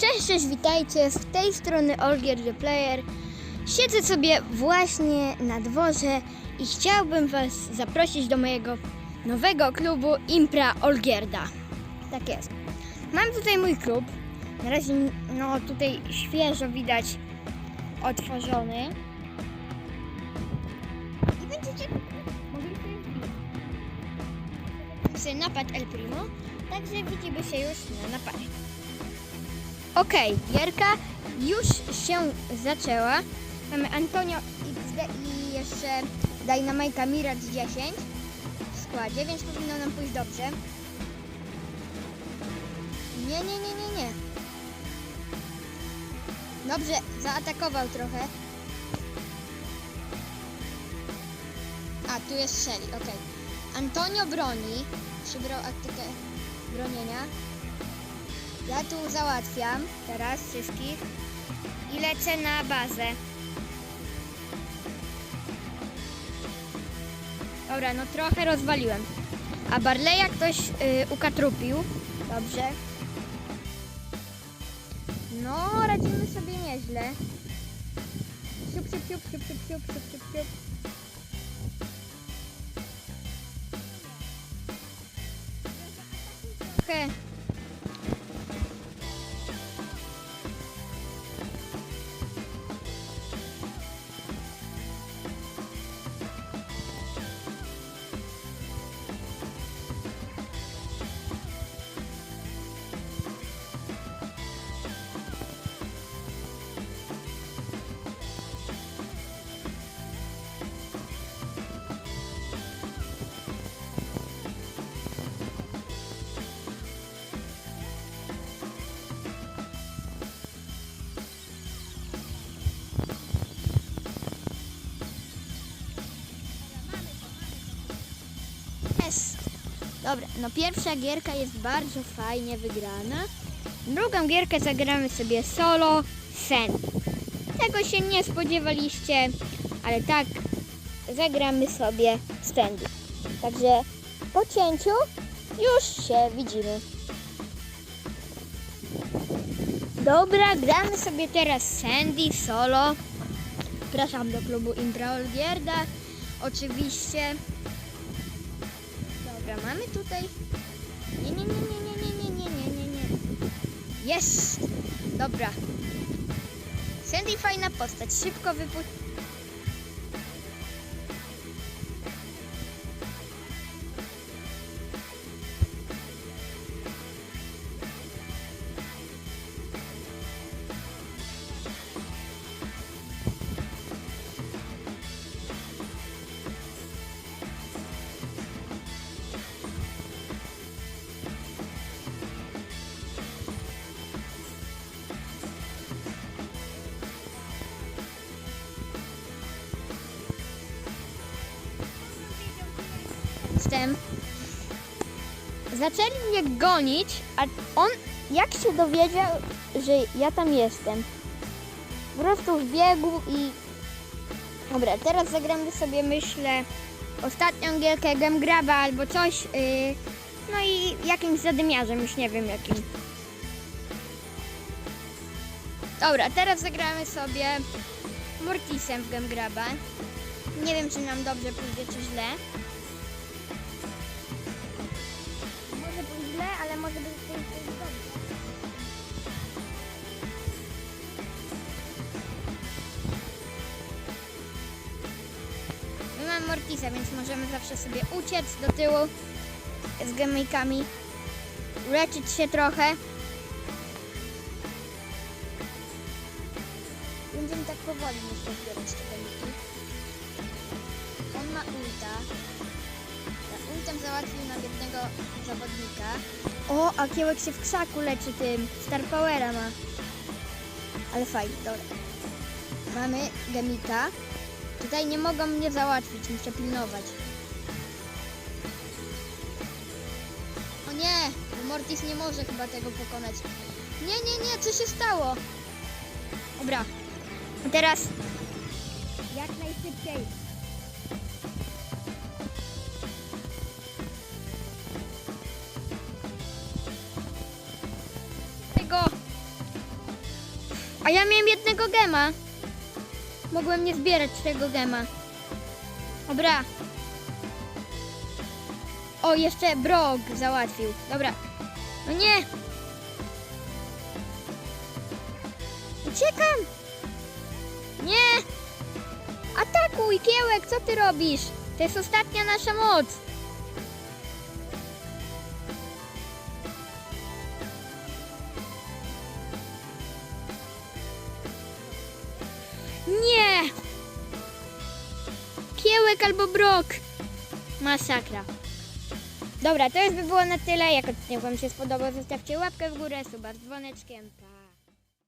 Cześć, cześć, witajcie. Z tej strony Olgier the Player. Siedzę sobie właśnie na dworze i chciałbym Was zaprosić do mojego nowego klubu Impra Olgierda. Tak jest. Mam tutaj mój klub. Na razie, no tutaj świeżo widać otworzony. I będziecie mogli sobie napad El Primo, także widzimy się już na napadzie. Okej, gierka już się zaczęła. Mamy Antonio XD i jeszcze Dynamite Mirage 10 w składzie, więc powinno nam pójść dobrze. Nie, nie, nie, nie, nie. Dobrze, zaatakował trochę. A, tu jest Shelly, okej. Antonio broni, przybrał aktykę bronienia. Ja tu załatwiam teraz wszystkich i lecę na bazę. Dobra, no trochę rozwaliłem. A Barleya ktoś y, ukatrupił. Dobrze. No, radzimy sobie nieźle. Siup, siup, siup, siup, siup, siup, siup, siup, siup. Dobra, no pierwsza gierka jest bardzo fajnie wygrana. Drugą gierkę zagramy sobie solo sen. Tego się nie spodziewaliście, ale tak zagramy sobie Sandy. Także po cięciu już się widzimy. Dobra, gramy sobie teraz Sandy solo. Zapraszam do klubu Impra Olgierda. Oczywiście Dobra, mamy tutaj. Nie, nie, nie, nie, nie, nie, nie, nie, nie, nie, nie. Jest! Dobra. Sandy fajna postać. Szybko wypuść. Jestem. Zaczęli mnie gonić, a on jak się dowiedział, że ja tam jestem. Po prostu wbiegł i... Dobra, teraz zagramy sobie, myślę, ostatnią gierkę Gemgraba albo coś. Yy, no i jakimś zadymiarzem, już nie wiem jakim. Dobra, teraz zagramy sobie Mortisem w Gemgraba. Nie wiem, czy nam dobrze pójdzie, czy źle. Ale może być też dobrze. My mamy Mortisa, więc możemy zawsze sobie uciec do tyłu z gemikami, uleczyć się trochę. Będziemy tak powoli myślę zbierać te gemiki. On ma ulta. Ultem załatwił nam jednego zawodnika. O, a kiełek się w krzaku leczy tym. Star Powera ma. Ale fajnie, dobra. Mamy gemika. Tutaj nie mogą mnie załatwić, muszę pilnować. O nie, Mortis nie może chyba tego pokonać. Nie, nie, nie, co się stało? Dobra. A teraz jak najszybciej. A ja miałem jednego gema. Mogłem nie zbierać tego gema. Dobra. O, jeszcze Brog załatwił. Dobra. No nie. Uciekam. Nie. Atakuj, Kiełek, co ty robisz? To jest ostatnia nasza moc. Albo brok. Masakra. Dobra, to już by było na tyle. Jak odcinek Wam się spodobał, zostawcie łapkę w górę, suba z dzwoneczkiem.